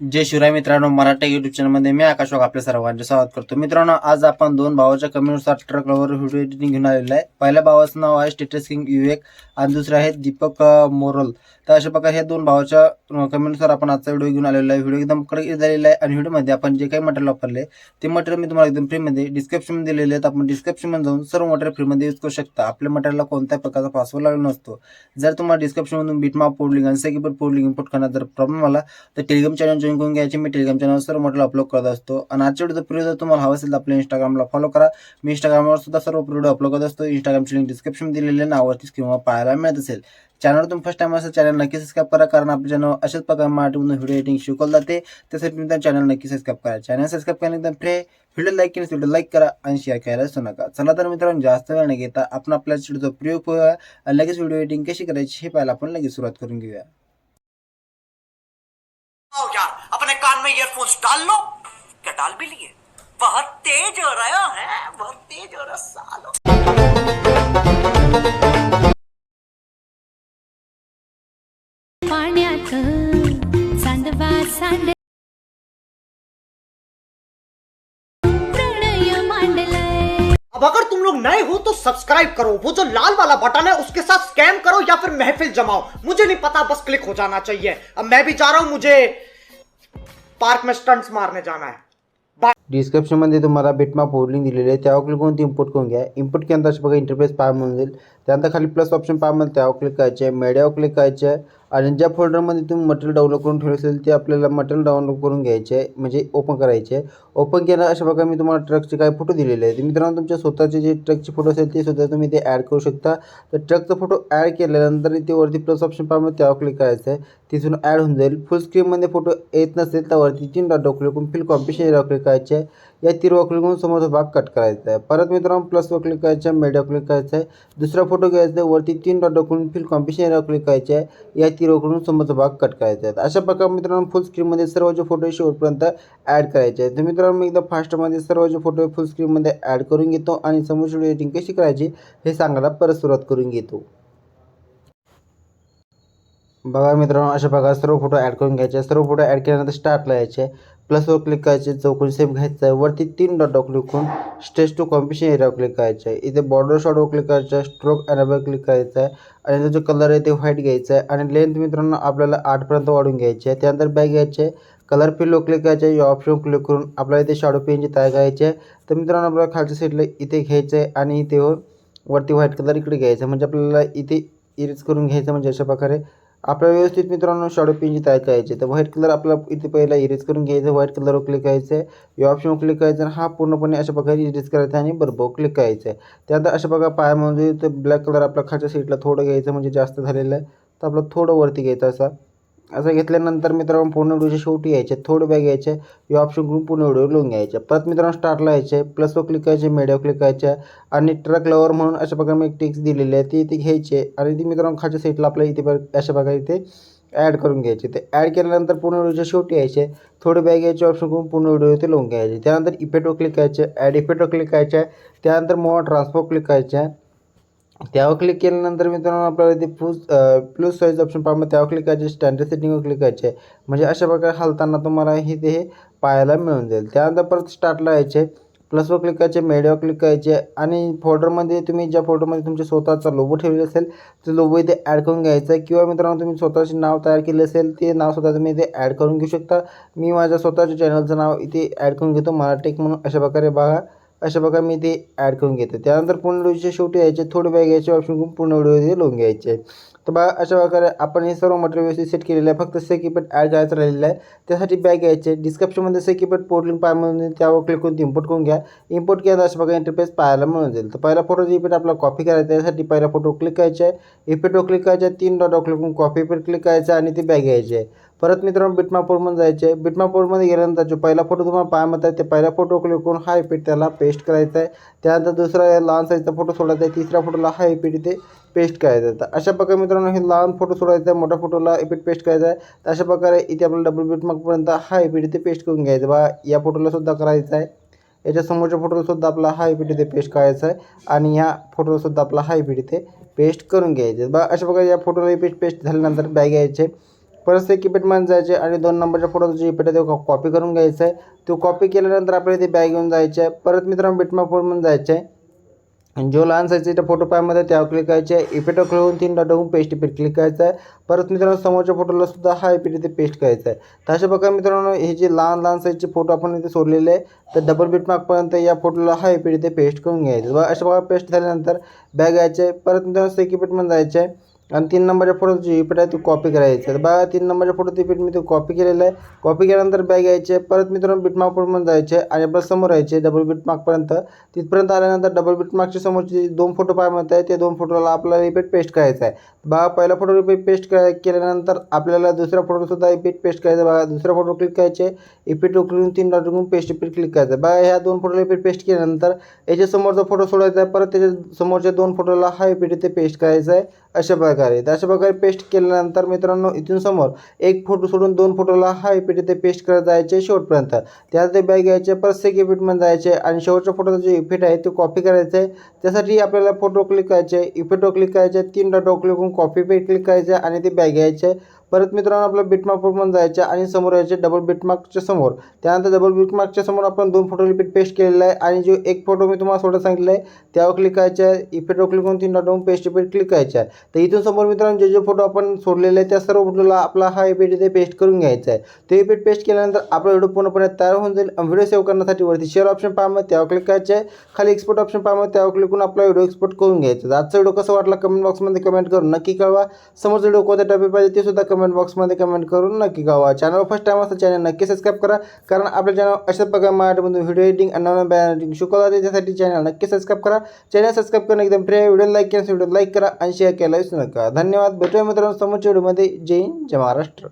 जय शिवराय मित्रांनो मराठी युट्यूब चॅनलमध्ये मी आकाश वाघ आपल्या सर्वांचे स्वागत करतो. मित्रांनो आज आपण दोन भावाच्या कमेंटनुसार ट्रकवर व्हिडिओ एडिटिंग घेऊन आलेलो आहे. पहिल्या भावाचं नाव आहे स्टेटस किंग युएक आणि दुसरे आहे दीपक मोरल तर अशा प्रकारे हे दोन भावाच्या कमेंटनुसार आपण आजचा व्हिडिओ घेऊन आलेला आहे. व्हिडिओ एकदम कडक झालेला आहे आणि व्हिडिओमध्ये आपण जे काही मटेरियल वापरले ते मटेरियल मी तुम्हाला एकदम फ्रीमध्ये डिस्क्रिप्शनमध्ये दिलेले आहेत आपण डिस्क्रिप्शनमध्ये जाऊन सर्व मटेरियल फ्रीमध्ये यूज करू शकता. आपल्या मटेरियलला कोणत्याही प्रकारचा पासवर्ड लागला नसतो. जर तुम्हाला डिस्क्रिप्शनमधून बीटमा पोडलिंग आणि सेकीबट पोडलिंग इम्पोर्ट करण्यात जर प्रॉब्लेम आला तर टेलिग्राम चॅनल जॉईन करून घ्यायचे मी टेलिग्रामच्या चॅनल सर्व मटेरियल अपलोड करत असतो. आणि आजच्या व्हिडिओ प्रिव्ह्यू जर तुम्हाला हवा असेल तर आपल्या इंस्टाग्रामला फॉलो करा. मी इंस्टाग्रामवर सुद्धा सर्व व्हिडिओ अपलोड करत असतो. इंस्टाग्रामची लिंक डिस्क्रिप्शन दिलेले नावावरती किंवा पाहायला मिळत असेल. चॅनलवर तुम्ही फर्स्ट टाइम असेल चॅनल नक्की सबस्क्राईब करा. कारण आपल्या चॅनल अशाच प्रकारे मराठीमधून व्हिडिओ एडिटिंग शिकवलं जाते. त्यासाठी तुम्ही त्या चॅनल नक्की सबस्क्राईब करा. चॅनल सबस्क्राईब करणे एकदम फ्रे व्हिडिओ लाईक केल्यास व्हिडिओ लाईक करा आणि शेअर करायला विसरू नका. चला तर मित्रांनो जास्त वेळ न घेता आपण आपल्या व्हिडिओचा प्रयोग करूया आणि लगेच व्हिडिओ एडिटिंग कशी करायची हे पाहायला आपण लगेच सुरुवात करून घेऊया. ईयरफोन्स डाल लो। क्या डाल भी लिए? बहुत तेज हो रहा है बहुत तेज हो रहा सालो। पाण्यात चांदवा सांड अब अगर तुम लोग नए हो तो सब्सक्राइब करो। वो जो लाल वाला बटन है उसके साथ स्कैम करो या फिर महफिल जमाओ। मुझे नहीं पता बस क्लिक हो जाना चाहिए। अब मैं भी जा रहा हूँ मुझे पार्क में स्टंट्स मारने जाना है। डिस्क्रिप्शनमध्ये तुम्हाला बिटमॅप लिंक दिलेली आहे. त्यावर क्लिक करून ती इम्पोर्ट करून घ्या. इम्पोर्ट केल्यानंतर अशा बघा इंटरफेस पाहा म्हणून जाईल. त्यानंतर खाली प्लस ऑप्शन पाहा म्हणून त्यावर क्लिक करायचे आहे. मीडियावर क्लिक करायचे आहे. आणि ज्या फोल्डरमध्ये तुम्ही मटेरियल डाउनलोड करून ठेवले असेल ते आपल्याला मटेरियल डाउनलोड करून घ्यायचे आहे म्हणजे ओपन करायचे. आहे ओपन केलं अशा प्रकारे मी तुम्हाला ट्रकचे काही फोटो दिलेले आहेत. मित्रांनो तुमच्या स्वतःचे जे ट्रकचे फोटो असेल ते सुद्धा तुम्ही ते ॲड करू शकता. तर ट्रकचा फोटो ॲड केल्यानंतर ते वरती प्लस ऑप्शन पाहा त्यावर क्लिक करायचं आहे. तिथून ॲड होऊन जाईल. फुल स्क्रीनमध्ये फोटो येत नसेल तर वरती तीन डॉट क्लिक करून फिल कॉम्पिशन यावर क्लिक करायचे आहे. या तीन क्लिक करून समोरचा भाग कट करायचा आहे. परत मित्रांनो प्लसवर क्लिक करायचं आहे मीडिया क्लिक करायचं आहे. दुसरा फोटो घ्यायचा आहे वरती तीन डॉट करून फिल कॉम्पिशन यावर क्लिक करायचे आहे. या की रोकडून समोरचा भाग कट करायचा आहे. अशा प्रकारे मित्रांनो फुल स्क्रीनमध्ये सर्व जे फोटो शेवटपर्यंत ॲड करायचे आहेत. तर मित्रांनो मी एकदा फास्टमध्ये सर्व जे फोटो फुल स्क्रीनमध्ये ॲड करून घेतो आणि समोरची व्हिडिओ एडिटिंग कशी करायची हे सांगायला परत सुरुवात करून घेतो. बघा मित्रांनो अशा प्रकारे सर्व फोटो ॲड करून घ्यायचे. सर्व फोटो ॲड केल्यानंतर स्टार्टला यायचे. प्लसवर क्लिक करायचे. चौकून सेम घ्यायचं. आहे वरती तीन डॉटवर क्लिक करून स्टेज टू कॉम्पिशन एरियावर क्लिक करायचं. आहे इथे बॉर्डर शॉटवर क्लिक करायचं. आहे स्ट्रोक अॅनावर क्लिक करायचं. आहे आणि त्याचा जो कलर आहे ते व्हाईट घ्यायचा. आहे आणि लेंथ मित्रांनो आपल्याला आठपर्यंत वाढून घ्यायची. आहे त्यानंतर बॅग घ्यायचे. आहे कलर फिलवर क्लिक करायचे. या ऑप्शन क्लिक करून आपल्याला इथे शॅडो पेनची तयार करायची आहे. तर मित्रांनो आपल्याला खालच्या साईडला इथे घ्यायचं आहे आणि इथे वरती व्हाईट कलर इकडे घ्यायचं म्हणजे आपल्याला इथे इरेज करून घ्यायचं म्हणजे अशा प्रकारे आपल्याला व्यवस्थित मित्रांनो शॅडो पेनची तयार करायची तर व्हाईट कलर आपल्याला इथे पहिला इरेज करून घ्यायचं व्हाईट कलरवर क्लिक करायचं आहे. या ऑप्शनवर क्लिक करायचं आणि हा पूर्णपणे अशा प्रकारे इरेज करायचा आणि बरोबर क्लिक करायचं आहे. त्यानंतर अशा प्रकारे पायामध्ये तर ब्लॅक कलर आपल्या खालच्या सीटला थोडं घ्यायचं म्हणजे जास्त झालेलं आहे. तर आपलं थोडं वरती घ्यायचं असा. असं घेतल्यानंतर मित्रांनो पूर्ण व्हिडिओच्या शेवटी यायचे थोडे बॅग यायचे या ऑप्शन करून पूर्ण व्हिडिओ लिहून घ्यायचे. परत मित्रांनो स्टार्टला यायचे प्लसवर क्लिक करायचे मीडियावर क्लिक करायचे आणि ट्रक लवर म्हणून अशा प्रकारे मी एक टिक्स दिलेली आहे ती इथे घ्यायचे आणि ती मित्रांनो खालच्या साईडला आपल्या इथे अशा प्रकारे इथे ॲड करून घ्यायचे ते ॲड केल्यानंतर पूर्ण व्हिडिओच्या शेवटी यायचे थोडे बॅग यायचे ऑप्शन करून पूर्ण व्हिडिओ इथे लावून घ्यायचे. त्यानंतर इफेक्टवर क्लिक करायचे ॲड इफेक्टवर क्लिक करायचे त्यानंतर मोवा ट्रान्सफर क्लिक करायचे. त्यावर क्लिक केल्यानंतर मित्रांनो आपल्याला इथे प्लस प्लस साईज ऑप्शन मग त्यावर क्लिक करायचे स्टँडर्ड सेटिंगवर क्लिक करायचे. म्हणजे अशा प्रकारे हलताना तुम्हाला हे ते हे पाहायला मिळून जाईल. त्यानंतर परत स्टार्टला यायचे. प्लसवर क्लिक करायचे मीडियावर क्लिक करायचे. आणि फोल्डरमध्ये तुम्ही ज्या फोल्डरमध्ये तुमचे स्वतःचा लोबो ठेवलेला असेल ते लोबो इथे ॲड करून घ्यायचं आहे. किंवा मित्रांनो तुम्ही स्वतःचे नाव तयार केले असेल ते नाव स्वतः तुम्ही इथे ॲड करून घेऊ शकता. मी माझ्या स्वतःच्या चॅनलचं नाव इथे ॲड करून घेतो मराठी म्हणून. अशा प्रकारे बघा. अशा प्रकारे मी ते ॲड करून घेतो. त्यानंतर पूर्ण व्हिडिओच्या शेवटी यायचे थोडे बॅग घ्यायचे ऑप्शन करून पूर्ण व्हिडिओ इथे लावून घ्यायचे. तर बघा अशा प्रकारे आपण हे सर्व मटेरियल व्यवस्थित सेट केलेलं आहे. फक्त सेकीपेट ॲड करायचं राहिलेलं आहे. त्यासाठी बॅग घ्यायचे. डिस्क्रिप्शनमध्ये सेकीपेट पोर्टलिंग पाय म्हणून त्यावर क्लिक करून इम्पोर्ट करून घ्या. इम्पोर्ट केलं अशा प्रकारे इंटरफेस पाहायला मिळून जाईल. तर पहिला फोटो इफेक्ट आपला कॉपी करायचा त्यासाठी पहिला फोटो क्लिक करायचा आहे. इफेक्टवर क्लिक करायचा आहे. तीन डॉट क्लिक करून कॉपी इफेक्ट क्लिक करायचा आहे आणि ती बॅग घ्यायची आहे. परत मित्रांनो बिटमापूरमध्ये जायचे आहे. बिटमापूरमध्ये गेल्यानंतर जो पहिला फोटो तुम्हाला पायामध्ये आहे ते पहिला फोटो क्लिक करून हाय इफेक्ट त्याला पेस्ट करायचा आहे. त्यानंतर दुसरा लहान साईजचा फोटो सोडायचा आहे. तिसऱ्या फोटोला हाय इफेक्ट इथे पेस्ट करायचा आहे. तर अशा प्रकारे मित्रांनो हे लहान फोटो सोडायचा आहे मोठ्या फोटोला इफेक्ट पेस्ट करायचा आहे. तर अशा प्रकारे इथे आपल्याला डबल बिटमार्कपर्यंत हा इफेक्ट इथे पेस्ट करून घ्यायचं बा या फोटोला सुद्धा करायचा आहे. याच्या समोरच्या फोटोलासुद्धा आपला हा इफेक्ट इथे पेस्ट करायचा आहे. आणि ह्या फोटोलासुद्धा आपला हा इफेक्ट इथे पेस्ट करून घ्यायचे बा अशा प्रकारे या फोटोला इफेक्ट पेस्ट झाल्यानंतर बॅग घ्यायचे परत ते कीपॅडमध्ये जायचे आणि दोन नंबरच्या फोटो जो कीपॅड आहे तो कॉपी करून घ्यायचा. आहे तो कॉपी केल्यानंतर आपल्याला ते बॅग घेऊन जायचे. आहे परत मित्रांनो बिटमार्क फोटोमध्ये जायचं. आहे जो लहान साईजचा फोटो पायमध्ये त्यावर क्लिक करायचे. आहे इफेक्ट खेळून तीन डॉट होऊन पेस्ट इफेक्ट क्लिक करायचं. आहे परत मित्रांनो समोरच्या फोटोला सुद्धा हा इफेक्ट इथे पेस्ट करायचा आहे. तर अशा प्रकारे मित्रांनो हे जे लहान लहान साईजचे फोटो आपण इथे सोडलेले आहे तर डबल बीट मार्कपर्यंत या फोटोला हा इफेक्ट इथे पेस्ट करून घ्यायचं. बघा अशा प्रकारे पेस्ट झाल्यानंतर बॅग घ्यायचे परत मित्रांनो सेक इफेक्टमध्ये जायचं. आहे आणि तीन नंबरच्या फोटोची जे आहे ती कॉपी करायचं. आहे बघा तीन नंबरच्या फोटो इफेक्ट मी तो कॉपी केलेलं आहे. कॉपी केल्यानंतर बॅग यायचे परत मित्रांनो बिटमार्क फोटोमध्ये जायचे आणि आपल्यासमोर यायचे डबल बिटमार्कपर्यंत तिथपर्यंत आल्यानंतर डबल बिटमार्कच्या समोरचे जे दोन फोटो पाहायमध्ये आहे ते दोन फोटोला आपल्याला इफेक्ट पेस्ट करायचा आहे. बघा पहिला फोटो रिपीट पेस्ट केल्यानंतर आपल्याला दुसऱ्या फोटोसुद्धा इफेक्ट पेस्ट करायचा बघा दुसरा फोटो क्लिक करायचे इफेक्ट उकलून तीन डॉट करून पेस्ट इफेक्ट क्लिक करायचं बघा ह्या दोन फोटोला इफेक्ट पेस्ट केल्यानंतर याच्या समोरचा फोटो सोडायचा आहे. परत त्याच्या समोरच्या दोन फोटोला हा इफेक्ट इथे पेस्ट करायचा आहे. अशा प्रकारे. तर अशा प्रकारे पेस्ट केल्यानंतर मित्रांनो इथून समोर एक फोटो सोडून दोन फोटोला हा इफेक्ट इथे पेस्ट करत जायचे शेवटपर्यंत. त्यात ते बॅग घ्यायचे परत एक इफेक्टमध्ये जायचे आणि शेवटच्या फोटोचा जे इफेक्ट आहे तो कॉपी करायचं. आहे त्यासाठी आपल्याला फोटो क्लिक करायचे. इफेक्टवर क्लिक करायचे तीन डॉट क्लिक करून कॉपी पेट क्लिक करायचे आणि ते बॅग घ्यायचे. परत मित्रांनो आपलं बिटमार्कवर पण जायचे आणि समोर यायचे डबल बिटमार्कच्या समोर. त्यानंतर डबल बिटमार्कच्या समोर आपण दोन फोटो रिपीट पेस्ट केलेला आहे आणि जो एक फोटो मी तुम्हाला सोडत सांगितलं आहे त्यावर क्लिक करायचे आहे. इफेक्टवर क्लिक करून तीन डॉट पेस्ट रिपीट क्लिक करायचे आहे. तर इथून समोर मित्रांनो जे जे फोटो आपण सोडलेले आहे त्या सर्व फोटोला आपला हा इफेक्ट इथे पेस्ट करून घ्यायचा आहे. तो इफेक्ट पेस्ट केल्यानंतर आपला व्हिडिओ पूर्णपणे तयार होऊन जाईल व्हिडिओ सेव्ह करण्यासाठी वरती शेअर ऑप्शन पाहामं त्यावर क्लिक करायचे आहे. खाली एक्सपोर्ट ऑप्शन पाहामं त्यावर क्लिक करून आपला व्हिडिओ एक्सपोर्ट करून घ्यायचा आजचा व्हिडिओ कसा वाटला? कमेंट बॉक्समध्ये कमेंट करून नक्की कळवा. समोरचा व्हिडिओ कोणत्या टॉपिक पाहिजे ते सुद्धा कमेंट बॉक्समध्ये कमेंट करून नक्की गावा. चॅनल फर्स्ट टाइम असतं चॅनल नक्की सबस्क्राईब करा. कारण आपल्या चॅनल अशाच प्रकारे मराठीमधून व्हिडिओ एडिटिंग आणि नवीन बॅन शिकवला त्याच्यासाठी चॅनल नक्की सबस्क्राईब करा. चॅनल सबस्क्राईब करणं एकदम फ्री आहे. व्हिडिओ लाईक केल्यास व्हिडिओ लाईक करा आणि शेअर केला विसरू नका. धन्यवाद. भेटूया मित्रांनो समोरच्या व्हिडिओमध्ये जय हिंद जय महाराष्ट्र.